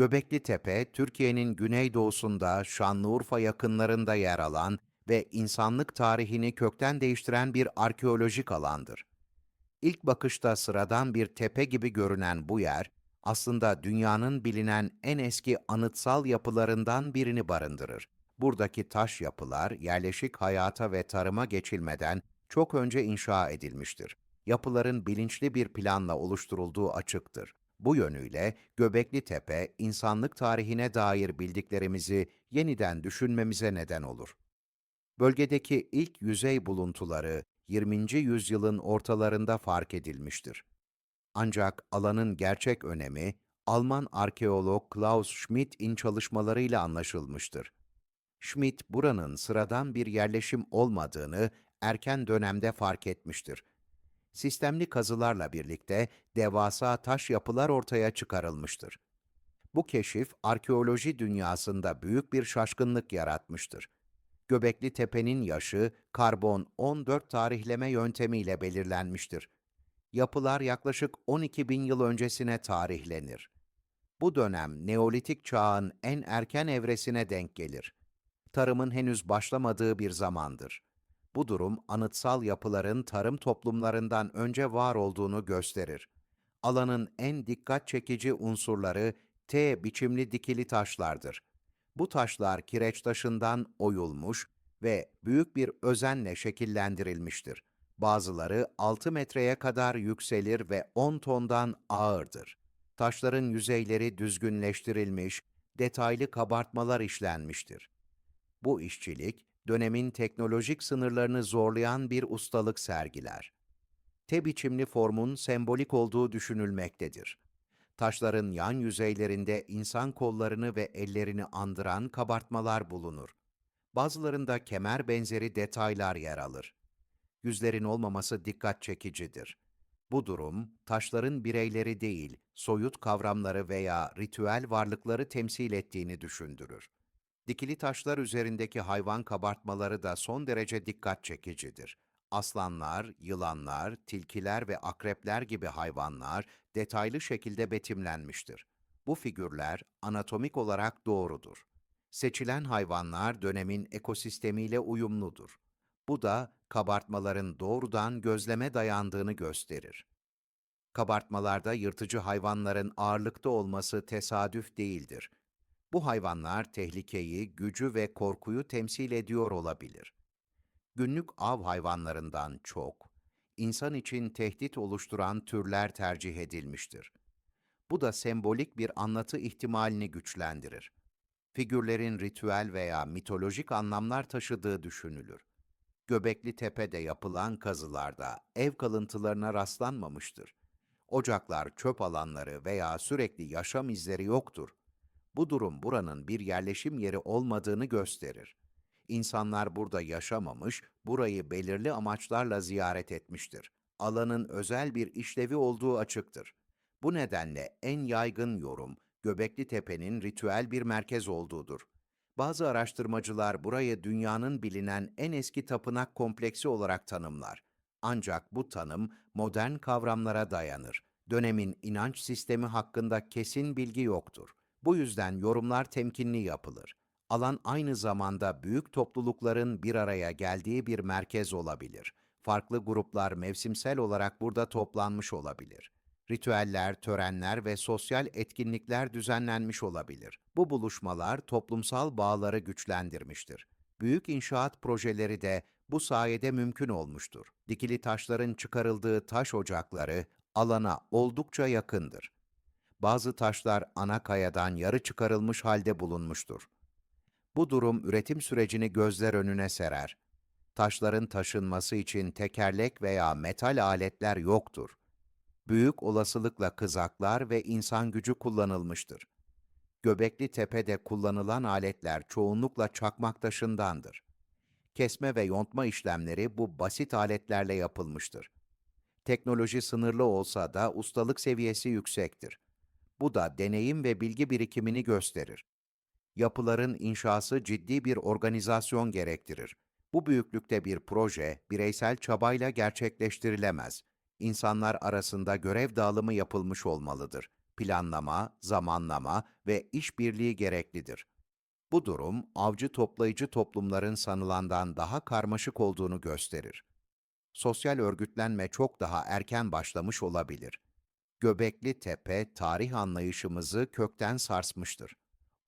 Göbekli Tepe, Türkiye'nin güneydoğusunda Şanlıurfa yakınlarında yer alan ve insanlık tarihini kökten değiştiren bir arkeolojik alandır. İlk bakışta sıradan bir tepe gibi görünen bu yer, aslında dünyanın bilinen en eski anıtsal yapılarından birini barındırır. Buradaki taş yapılar yerleşik hayata ve tarıma geçilmeden çok önce inşa edilmiştir. Yapıların bilinçli bir planla oluşturulduğu açıktır. Bu yönüyle Göbekli Tepe, insanlık tarihine dair bildiklerimizi yeniden düşünmemize neden olur. Bölgedeki ilk yüzey buluntuları 20. yüzyılın ortalarında fark edilmiştir. Ancak alanın gerçek önemi Alman arkeolog Klaus Schmidt'in çalışmalarıyla anlaşılmıştır. Schmidt buranın sıradan bir yerleşim olmadığını erken dönemde fark etmiştir. Sistemli kazılarla birlikte devasa taş yapılar ortaya çıkarılmıştır. Bu keşif arkeoloji dünyasında büyük bir şaşkınlık yaratmıştır. Göbekli Tepe'nin yaşı karbon 14 tarihleme yöntemiyle belirlenmiştir. Yapılar yaklaşık 12 bin yıl öncesine tarihlenir. Bu dönem Neolitik çağın en erken evresine denk gelir. Tarımın henüz başlamadığı bir zamandır. Bu durum anıtsal yapıların tarım toplumlarından önce var olduğunu gösterir. Alanın en dikkat çekici unsurları T biçimli dikili taşlardır. Bu taşlar kireç taşından oyulmuş ve büyük bir özenle şekillendirilmiştir. Bazıları 6 metreye kadar yükselir ve 10 tondan ağırdır. Taşların yüzeyleri düzgünleştirilmiş, detaylı kabartmalar işlenmiştir. Bu işçilik, dönemin teknolojik sınırlarını zorlayan bir ustalık sergiler. T biçimli formun sembolik olduğu düşünülmektedir. Taşların yan yüzeylerinde insan kollarını ve ellerini andıran kabartmalar bulunur. Bazılarında kemer benzeri detaylar yer alır. Yüzlerin olmaması dikkat çekicidir. Bu durum, taşların bireyleri değil, soyut kavramları veya ritüel varlıkları temsil ettiğini düşündürür. Dikili taşlar üzerindeki hayvan kabartmaları da son derece dikkat çekicidir. Aslanlar, yılanlar, tilkiler ve akrepler gibi hayvanlar detaylı şekilde betimlenmiştir. Bu figürler anatomik olarak doğrudur. Seçilen hayvanlar dönemin ekosistemiyle uyumludur. Bu da kabartmaların doğrudan gözleme dayandığını gösterir. Kabartmalarda yırtıcı hayvanların ağırlıkta olması tesadüf değildir. Bu hayvanlar tehlikeyi, gücü ve korkuyu temsil ediyor olabilir. Günlük av hayvanlarından çok, insan için tehdit oluşturan türler tercih edilmiştir. Bu da sembolik bir anlatı ihtimalini güçlendirir. Figürlerin ritüel veya mitolojik anlamlar taşıdığı düşünülür. Göbekli Tepe'de yapılan kazılarda ev kalıntılarına rastlanmamıştır. Ocaklar, çöp alanları veya sürekli yaşam izleri yoktur. Bu durum buranın bir yerleşim yeri olmadığını gösterir. İnsanlar burada yaşamamış, burayı belirli amaçlarla ziyaret etmiştir. Alanın özel bir işlevi olduğu açıktır. Bu nedenle en yaygın yorum, Göbekli Tepe'nin ritüel bir merkez olduğudur. Bazı araştırmacılar burayı dünyanın bilinen en eski tapınak kompleksi olarak tanımlar. Ancak bu tanım modern kavramlara dayanır. Dönemin inanç sistemi hakkında kesin bilgi yoktur. Bu yüzden yorumlar temkinli yapılır. Alan aynı zamanda büyük toplulukların bir araya geldiği bir merkez olabilir. Farklı gruplar mevsimsel olarak burada toplanmış olabilir. Ritüeller, törenler ve sosyal etkinlikler düzenlenmiş olabilir. Bu buluşmalar toplumsal bağları güçlendirmiştir. Büyük inşaat projeleri de bu sayede mümkün olmuştur. Dikili taşların çıkarıldığı taş ocakları alana oldukça yakındır. Bazı taşlar ana kayadan yarı çıkarılmış halde bulunmuştur. Bu durum üretim sürecini gözler önüne serer. Taşların taşınması için tekerlek veya metal aletler yoktur. Büyük olasılıkla kızaklar ve insan gücü kullanılmıştır. Göbekli Tepe'de kullanılan aletler çoğunlukla çakmak taşındandır. Kesme ve yontma işlemleri bu basit aletlerle yapılmıştır. Teknoloji sınırlı olsa da ustalık seviyesi yüksektir. Bu da deneyim ve bilgi birikimini gösterir. Yapıların inşası ciddi bir organizasyon gerektirir. Bu büyüklükte bir proje bireysel çabayla gerçekleştirilemez. İnsanlar arasında görev dağılımı yapılmış olmalıdır. planlama, zamanlama ve işbirliği gereklidir. Bu durum, avcı toplayıcı toplumların sanılandan daha karmaşık olduğunu gösterir. Sosyal örgütlenme çok daha erken başlamış olabilir. Göbekli Tepe, tarih anlayışımızı kökten sarsmıştır.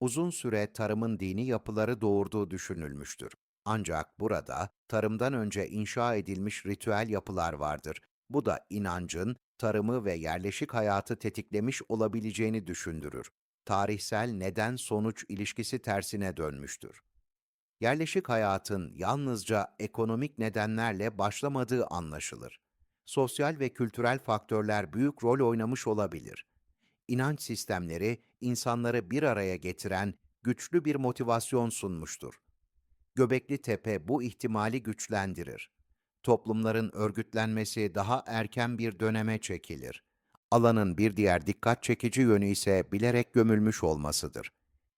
Uzun süre tarımın dini yapıları doğurduğu düşünülmüştür. Ancak burada tarımdan önce inşa edilmiş ritüel yapılar vardır. Bu da inancın tarımı ve yerleşik hayatı tetiklemiş olabileceğini düşündürür. Tarihsel neden-sonuç ilişkisi tersine dönmüştür. Yerleşik hayatın yalnızca ekonomik nedenlerle başlamadığı anlaşılır. Sosyal ve kültürel faktörler büyük rol oynamış olabilir. İnanç sistemleri insanları bir araya getiren güçlü bir motivasyon sunmuştur. Göbekli Tepe bu ihtimali güçlendirir. Toplumların örgütlenmesi daha erken bir döneme çekilir. Alanın bir diğer dikkat çekici yönü ise bilerek gömülmüş olmasıdır.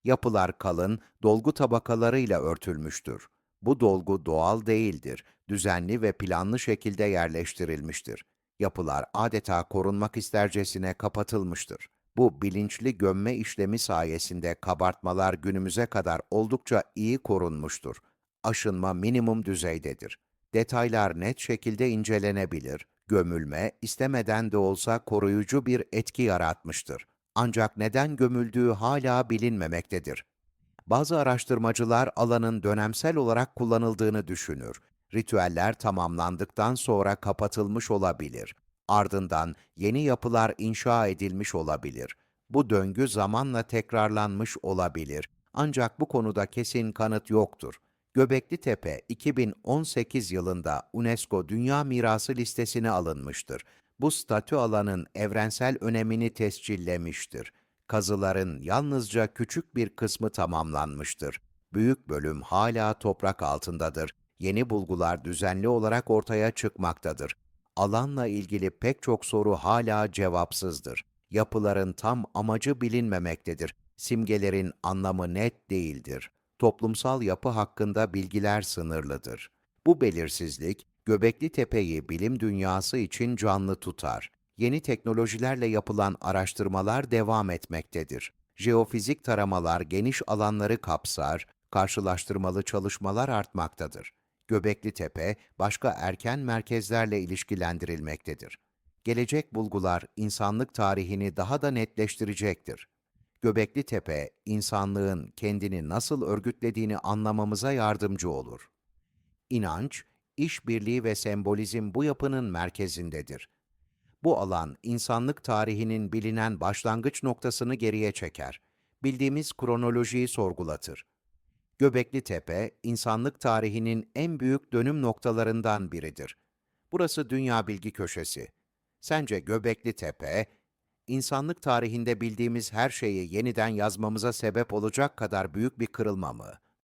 Yapılar kalın, dolgu tabakalarıyla örtülmüştür. Bu dolgu doğal değildir, düzenli ve planlı şekilde yerleştirilmiştir. Yapılar adeta korunmak istercesine kapatılmıştır. Bu bilinçli gömme işlemi sayesinde kabartmalar günümüze kadar oldukça iyi korunmuştur. Aşınma minimum düzeydedir. Detaylar net şekilde incelenebilir. Gömülme, istemeden de olsa koruyucu bir etki yaratmıştır. Ancak neden gömüldüğü hala bilinmemektedir. Bazı araştırmacılar alanın dönemsel olarak kullanıldığını düşünür. Ritüeller tamamlandıktan sonra kapatılmış olabilir. Ardından yeni yapılar inşa edilmiş olabilir. Bu döngü zamanla tekrarlanmış olabilir. Ancak bu konuda kesin kanıt yoktur. Göbekli Tepe 2018 yılında UNESCO Dünya Mirası listesine alınmıştır. Bu statü alanın evrensel önemini tescillemiştir. Kazıların yalnızca küçük bir kısmı tamamlanmıştır. Büyük bölüm hala toprak altındadır. Yeni bulgular düzenli olarak ortaya çıkmaktadır. Alanla ilgili pek çok soru hala cevapsızdır. Yapıların tam amacı bilinmemektedir. Simgelerin anlamı net değildir. Toplumsal yapı hakkında bilgiler sınırlıdır. Bu belirsizlik, Göbekli Tepe'yi bilim dünyası için canlı tutar. Yeni teknolojilerle yapılan araştırmalar devam etmektedir. Jeofizik taramalar geniş alanları kapsar, karşılaştırmalı çalışmalar artmaktadır. Göbekli Tepe, başka erken merkezlerle ilişkilendirilmektedir. Gelecek bulgular insanlık tarihini daha da netleştirecektir. Göbekli Tepe, insanlığın kendini nasıl örgütlediğini anlamamıza yardımcı olur. İnanç, işbirliği ve sembolizm bu yapının merkezindedir. Bu alan, insanlık tarihinin bilinen başlangıç noktasını geriye çeker. Bildiğimiz kronolojiyi sorgulatır. Göbekli Tepe, insanlık tarihinin en büyük dönüm noktalarından biridir. Burası Dünya Bilgi Köşesi. Sence Göbekli Tepe, insanlık tarihinde bildiğimiz her şeyi yeniden yazmamıza sebep olacak kadar büyük bir kırılma mı?